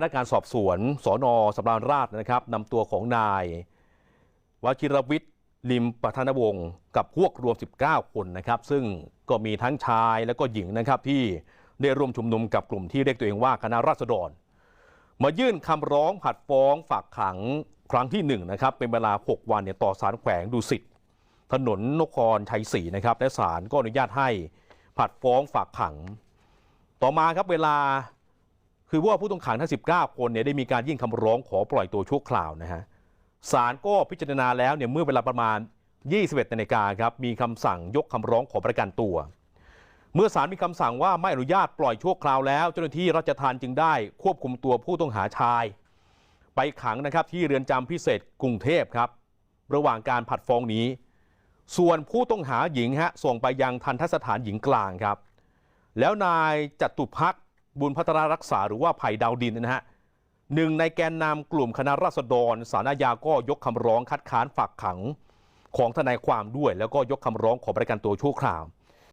พนักงานสอบสวนสอนอสำราญราชนะครับนำตัวของนายวชิรวิทย์ลิมปัฒนวงศ์กับพวกรวม 19 คนนะครับ ซึ่งก็มีทั้งชายและก็หญิงนะครับที่ได้ร่วมชุมนุมกับกลุ่มที่เรียกตัวเองว่าคณะราษฎร มายื่นคำร้องผัดฟ้องฝากขังครั้งที่1นะครับเป็นเวลา 6 วันเนี่ยต่อศาลแขวงดุสิตถนนนครชัยศรีนะครับและศาลก็อนุญาตให้ผัดฟ้องฝากขัง ต่อมาครับเวลา คือว่าผู้ต้องขังทั้ง 19 คนเนี่ยได้มีการยื่นคำร้องขอปล่อยตัวชั่วคราวนะฮะศาลก็พิจารณาแล้วเนี่ยเมื่อเวลาประมาณ 21นาฬิกาครับมีคำสั่งยกคำร้องขอประกันตัว เมื่อศาลมีคำสั่งว่าไม่อนุญาตปล่อยชั่วคราวแล้ว เจ้าหน้าที่ราชทานจึงได้ควบคุมตัวผู้ต้องหาชาย ไปขังนะครับที่เรือนจำพิเศษกรุงเทพครับ ระหว่างการผัดฟ้องนี้ ส่วนผู้ต้องหาหญิงฮะส่งไปยังทันทสถานหญิงกลางครับ แล้วนายจตุพักษ์ บุญพัฒนารักษาหรือว่าไผ่ดาวดินนะฮะหนึ่งในแกนนำกลุ่มคณะราษฎรสารายาก็ยกคำร้องคัดค้านฝากขังของทนายความด้วย แล้วก็ยกคำร้องขอประกันตัวชั่วคราว